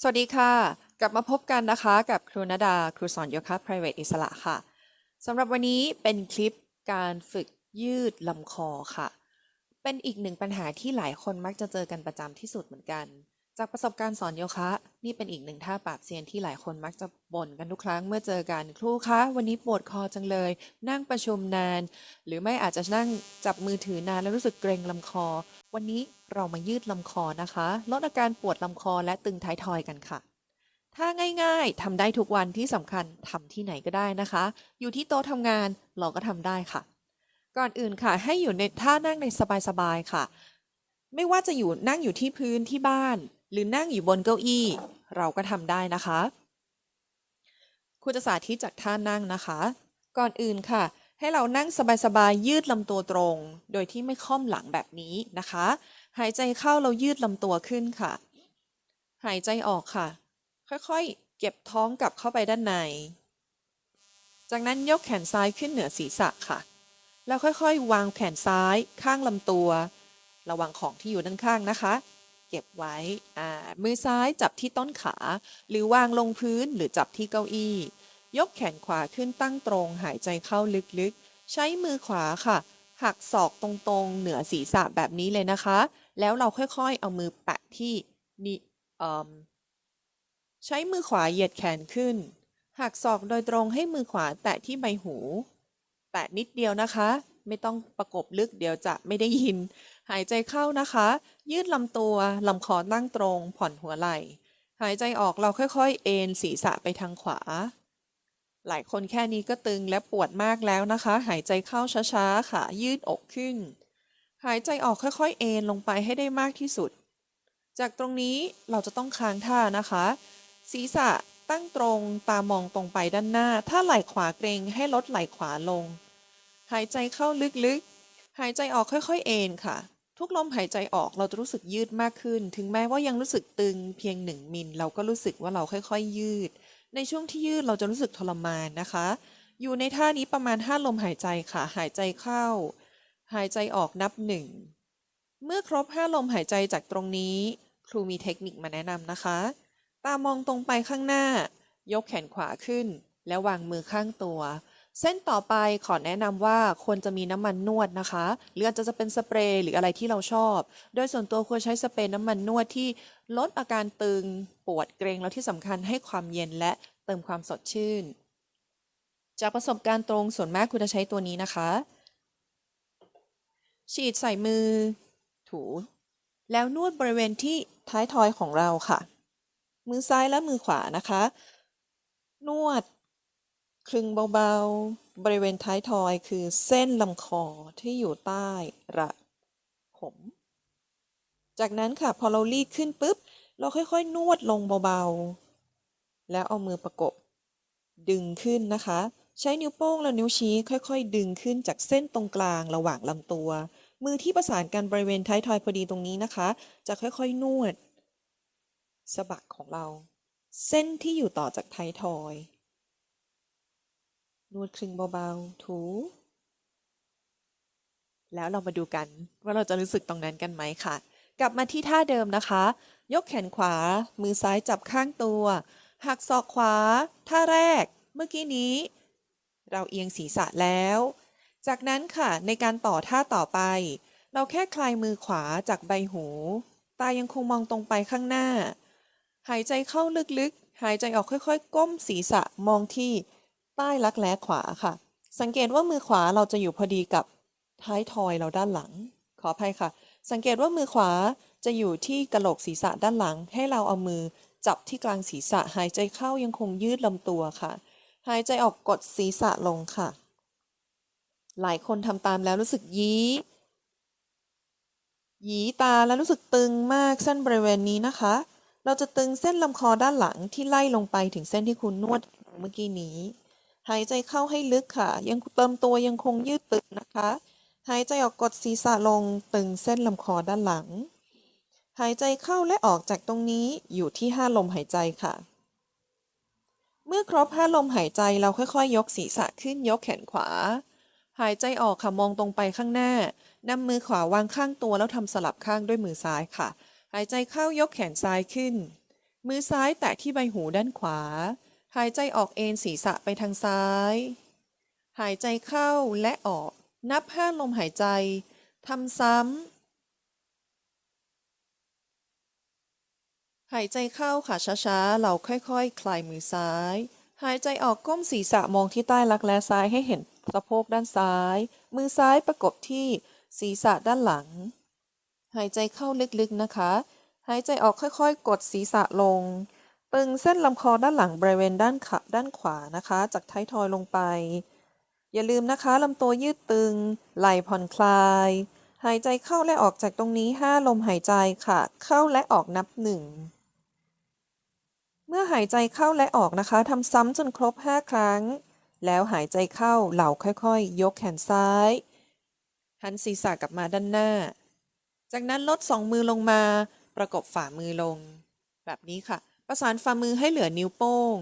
สวัสดีค่ะ กลับมาพบกันนะคะกับครูนดา ครูสอนโยคะ private อิสระค่ะสำหรับวันนี้เป็นคลิปการฝึกยืดลำคอค่ะ เป็นอีกหนึ่งปัญหาที่หลายคนมักจะเจอกันประจำที่สุดเหมือนกัน จากประสบการณ์สอนโยคะ นี่เป็นอีกหนึ่งท่าปราบเซียนที่หลายคนมักจะบ่นกันทุกครั้งเมื่อเจอกันครูคะวันนี้ปวดคอจังเลย นั่งประชุมนาน หรือไม่อาจจะนั่งจับมือถือนานแล้วรู้สึกเกร็งลำคอ วันนี้ เรามายืดลำคอนะคะ ลดอาการปวดลำคอและตึงท้ายทอยกันค่ะ ถ้าง่ายๆทำได้ทุกวันที่สำคัญทำที่ไหนก็ได้นะคะ อยู่ที่โต๊ะทำงานเราก็ทำได้ค่ะ ก่อนอื่นค่ะ ให้อยู่ในท่านั่งในสบายๆค่ะ ไม่ว่าจะอยู่นั่งอยู่ที่พื้นที่บ้าน หรือนั่งอยู่บนเก้าอี้ เราก็ทำได้นะคะครูจะสาธิตจากท่านั่งนะคะ ก่อนอื่นค่ะ ให้เรานั่งสบายๆยืดลำตัวตรง โดยที่ไม่ค่อมหลังแบบนี้นะคะ หายใจเข้าเรายืดลำตัวขึ้นค่ะ หายใจออกค่ะ ค่อยๆ เก็บท้องกลับเข้าไปด้านใน จากนั้นยกแขนซ้ายขึ้นเหนือศีรษะค่ะ แล้วค่อยๆ วางแขนซ้ายข้างลำตัว ระวังของที่อยู่ด้านข้างนะคะ เก็บไว้อ่ามือซ้ายจับที่ต้นขา หรือวางลงพื้นหรือจับที่เก้าอี้ ยกแขนขวาขึ้นตั้งตรง หายใจเข้าลึกๆ ใช้มือขวาค่ะ หักศอกตรงๆ เหนือศีรษะแบบนี้เลยนะคะ แล้วเราค่อยๆ เอามือแปะที่นี่ใช้มือขวาเหยียดแขนขึ้น หักศอกโดยตรงให้มือขวาแตะที่ใบหู แตะนิดเดียวนะคะ ไม่ต้องประกบลึกเดี๋ยวจะไม่ได้ยิน หายใจเข้านะคะ ยืดลำตัวลำคอตั้งตรง ผ่อนหัวไหล่ หายใจออกเราค่อยๆ เอนศีรษะไปทางขวา หลายคนแค่นี้ก็ตึงและปวดมากแล้วนะคะ หายใจเข้าช้าๆ ค่ะ ยืดอกขึ้น หายใจออกค่อยๆ เอนลงไปให้ได้มากที่สุด จากตรงนี้เราจะต้องค้างท่านะคะ ศีรษะตั้งตรงตามองตรงไปด้านหน้า ถ้าไหล่ขวาเกรงให้ลดไหล่ขวาลง หายใจเข้าลึกๆ หายใจออกค่อยๆ เอนค่ะ ทุกลมหายใจออกเราจะรู้สึกยืดมากขึ้น ถึงแม้ว่ายังรู้สึกตึงเพียงหนึ่งมิลเราก็รู้สึกว่าเราค่อยๆ ยืด ในช่วงที่ยืดเราจะรู้สึกทรมานนะคะ อยู่ในท่านี้ประมาณ 5 ลมหายใจค่ะ หายใจเข้า หายใจออกนับหนึ่ง เมื่อครบ 5 ลมหายใจจากตรงนี้ ครูมีเทคนิคมาแนะนำนะคะ ตามองตรงไปข้างหน้า ยกแขนขวาขึ้น แล้ววางมือข้างตัว เส้นต่อไปขอแนะนำว่าควรจะมีน้ำมันนวดนะคะหรืออาจจะจะเป็นสเปรย์หรืออะไรที่เราชอบ โดยส่วนตัวควรใช้สเปรย์น้ำมันนวดที่ลดอาการตึง ปวดเกรงแล้วที่สำคัญให้ความเย็นและเติมความสดชื่น จากประสบการณ์ตรงส่วนมากคุณจะใช้ตัวนี้นะคะ ฉีดใส่มือ ถู แล้วนวดบริเวณที่ท้ายทอยของเราค่ะ มือซ้ายและมือขวานะคะ นวดคลึงเบาๆ บริเวณท้ายทอยคือเส้นลำคอที่อยู่ใต้ระผม จากนั้นค่ะ พอเรารีดขึ้นปุ๊บ เราค่อยๆ นวดลงเบาๆ แล้วเอามือประกบ ดึงขึ้นนะคะ ใช้นิ้วโป้งและนิ้วชี้ค่อยๆ ดึงขึ้นจากเส้นตรงกลางระหว่างลำตัว มือที่ประสานกันบริเวณท้ายทอยพอดีตรงนี้นะคะ จะค่อยๆ นวดสะบักของเรา เส้นที่อยู่ต่อจากท้ายทอย นวดคลึงเบาๆ ถู แล้วเรามาดูกันว่าเราจะรู้สึกตรงนั้นกันไหมค่ะ กลับมาที่ท่าเดิมนะคะ ยกแขนขวา มือซ้ายจับข้างตัว หักศอกขวา ท่าแรก เมื่อกี้นี้ เราเอียงศีรษะแล้ว จากนั้นค่ะในการต่อท่าต่อไป เราแค่คลายมือขวาจากใบหู ตายังคงมองตรงไปข้างหน้า หายใจเข้าลึกๆ หายใจออกค่อยๆ ก้มศีรษะมองที่ใต้รักแร้ขวาค่ะ สังเกตว่ามือขวาเราจะอยู่พอดีกับท้ายทอยเราด้านหลัง ขออภัยค่ะ สังเกตว่ามือขวาจะอยู่ที่กระโหลกศีรษะด้านหลัง ให้เราเอามือจับที่กลางศีรษะหายใจเข้ายังคงยืดลำตัวค่ะ หายใจออกกดศีรษะลงค่ะ หลายคนทำตามแล้วรู้สึกยี้ ยีตาแล้วรู้สึกตึงมากเส้นบริเวณนี้นะคะ เราจะตึงเส้นลำคอด้านหลังที่ไล่ลงไปถึงเส้นที่คุณนวดเมื่อกี้นี้ หายใจเข้าให้ลึกค่ะ ยังเติมตัวยังคงยืดตึงนะคะ หายใจออกกดศีรษะลงตึงเส้นลำคอด้านหลัง หายใจเข้าและออกจากตรงนี้อยู่ที่ห้าลมหายใจค่ะ เมื่อครบห้าลมหายใจเราค่อยๆยยกศีรษะขึ้นยกแขนขวา หายใจออกค่ะมองตรงไปข้างหน้านำมือขวาวางข้างตัวแล้วทำสลับข้างด้วยมือซ้ายค่ะ หายใจเข้ายกแขนซ้ายขึ้น มือซ้ายแตะที่ใบหูด้านขวา หายใจออกเอนศีรษะไปทางซ้าย หายใจเข้าและออก นับห้าลมหายใจทำซ้ำ หายใจเข้าค่ะช้าๆ เราค่อยๆคลายมือซ้าย หายใจออกก้มศีรษะมองที่ใต้รักแร้ซ้ายให้เห็นสะโพกด้านซ้าย มือซ้ายประกบที่ศีรษะด้านหลัง หายใจเข้าลึกๆนะคะ หายใจออกค่อยๆ กดศีรษะลงตึงเส้นลำคอด้านหลังบริเวณด้านขาด้านขวานะคะ จากท้ายทอยลงไป อย่าลืมนะคะลำตัวยืดตึง ไหล่ผ่อนคลาย หายใจเข้าและออกจากตรงนี้ 5 ลมหายใจค่ะ เข้าและออกนับหนึ่ง เมื่อหายใจเข้าและออกนะคะทำซ้ำจนครบ 5 ครั้ง แล้วหายใจเข้าเหล่าค่อยๆ ยกแขนซ้าย หันศีรษะกลับมาด้านหน้า จากนั้นลดสองมือลงมา ประกบฝ่ามือลง แบบนี้ค่ะ ประสานฝ่ามือให้เหลือนิ้วโป้ง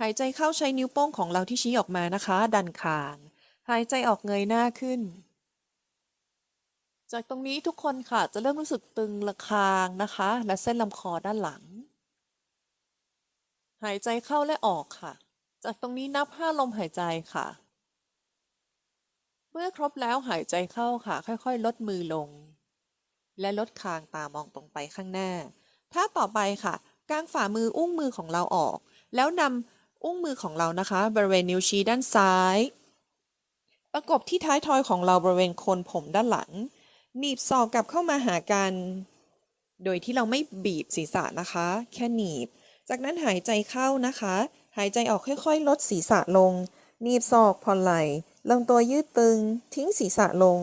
หายใจเข้าใช้นิ้วโป้งของเราที่ชี้ออกมานะคะ ดันคาง หายใจออกเงยหน้าขึ้น จากตรงนี้ทุกคนค่ะจะเริ่มรู้สึกตึงระคางนะคะ และเส้นลำคอด้านหลัง หายใจเข้าและออกค่ะ จากตรงนี้นับห้าลมหายใจค่ะ เมื่อครบแล้วหายใจเข้าค่ะ ค่อยๆ ลดมือลง และลดคางตามองตรงไปข้างหน้า ถ้าต่อไปค่ะกางฝ่ามืออุ้งมือของเราออก แล้วนำอุ้งมือของเรานะคะ บริเวณนิ้วชี้ด้านซ้าย ประกบที่ท้ายทอยของเราบริเวณโคนผมด้านหลัง หนีบศอกกลับเข้ามาหากัน โดยที่เราไม่บีบศีรษะนะคะ แค่หนีบ จากนั้นหายใจเข้านะคะ หายใจออกค่อยๆ ลดศีรษะลงหนีบศอกผ่อนไหล่ลำตัวยืดตึง ทิ้งศีรษะลง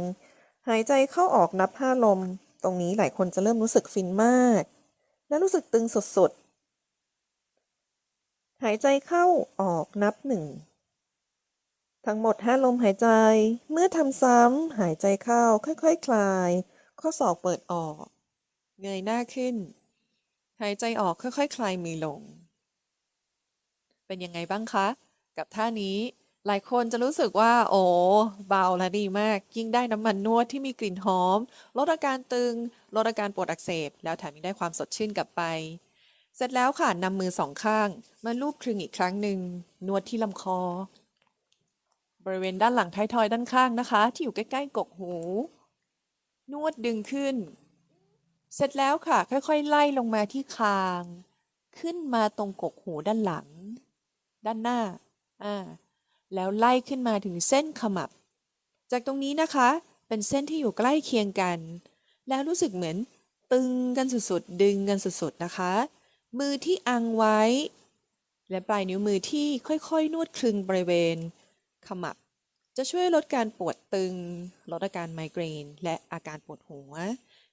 หายใจเข้าออกนับห้าลม ตรงนี้หลายคนจะเริ่มรู้สึกฟินมาก และรู้สึกตึงสุดๆ หายใจเข้าออกนับหนึ่งทั้งหมดห้าลมหายใจ เมื่อทำซ้ำ หายใจเข้าค่อยๆคคลาย ข้อศอกเปิดออก เงยหน้าขึ้น หายใจออกค่อยๆคคลายมือลง เป็นยังไงบ้างคะ กับท่านี้หลายคนจะรู้สึกว่า โอ้เบาและดีมาก ยิ่งได้น้ำมันนวดที่มีกลิ่นหอม ลดอาการตึง ลดอาการปวดอักเสบ แล้วแถมยังได้ความสดชื่นกลับไป เสร็จแล้วค่ะนำมือสองข้าง มาลูบคลึงอีกครั้งหนึ่งนวดที่ลำคอ บริเวณด้านหลังท้ายทอยด้านข้างนะคะ ที่อยู่ใกล้ๆกกหู นวดดึงขึ้น เสร็จแล้วค่ะ ค่อยๆ ไล่ลงมาที่คาง ขึ้นมาตรงกกหูด้านหลัง ด้านหน้าอ่าแล้วไล่ขึ้นมาถึงเส้นขมับ จากตรงนี้นะคะ เป็นเส้นที่อยู่ใกล้เคียงกัน แล้วรู้สึกเหมือนตึงกันสุดๆ ดึงกันสุดๆ นะคะ มือที่อังไว้ และปลายนิ้วมือที่ค่อยๆ นวดคลึงบริเวณ ขมับ จะช่วยลดการปวดตึง ลดอาการไมเกรน และอาการปวดหัว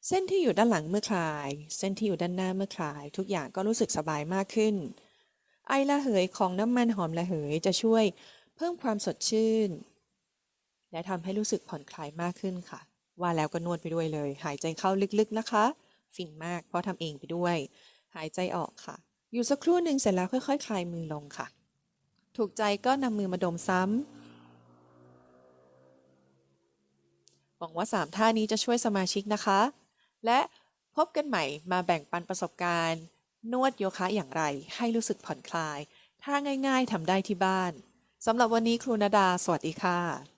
เส้นที่อยู่ด้านหลังเมื่อคลาย เส้นที่อยู่ด้านหน้าเมื่อคลาย ทุกอย่างก็รู้สึกสบายมากขึ้น ไอระเหยของน้ำมันหอมระเหยจะช่วยเพิ่มความสดชื่น และทำให้รู้สึกผ่อนคลายมากขึ้นค่ะ ว่าแล้วก็นวดไปด้วยเลย หายใจเข้าลึกๆนะคะ ฟินมากเพราะทำเองไปด้วย หายใจออกค่ะ อยู่สักครู่หนึ่งเสร็จแล้วค่อยๆคคลายมือลงค่ะ ถูกใจก็นำมือมาดมซ้ำหวังว่า 3 ท่านี้จะช่วยสมาชิกนะคะ และพบกันใหม่มาแบ่งปันประสบการณ์ นวดโยคะอย่างไรให้รู้สึกผ่อนคลาย ถ้าง่ายๆทำได้ที่บ้านสำหรับวันนี้ครูนาดา สวัสดีค่ะ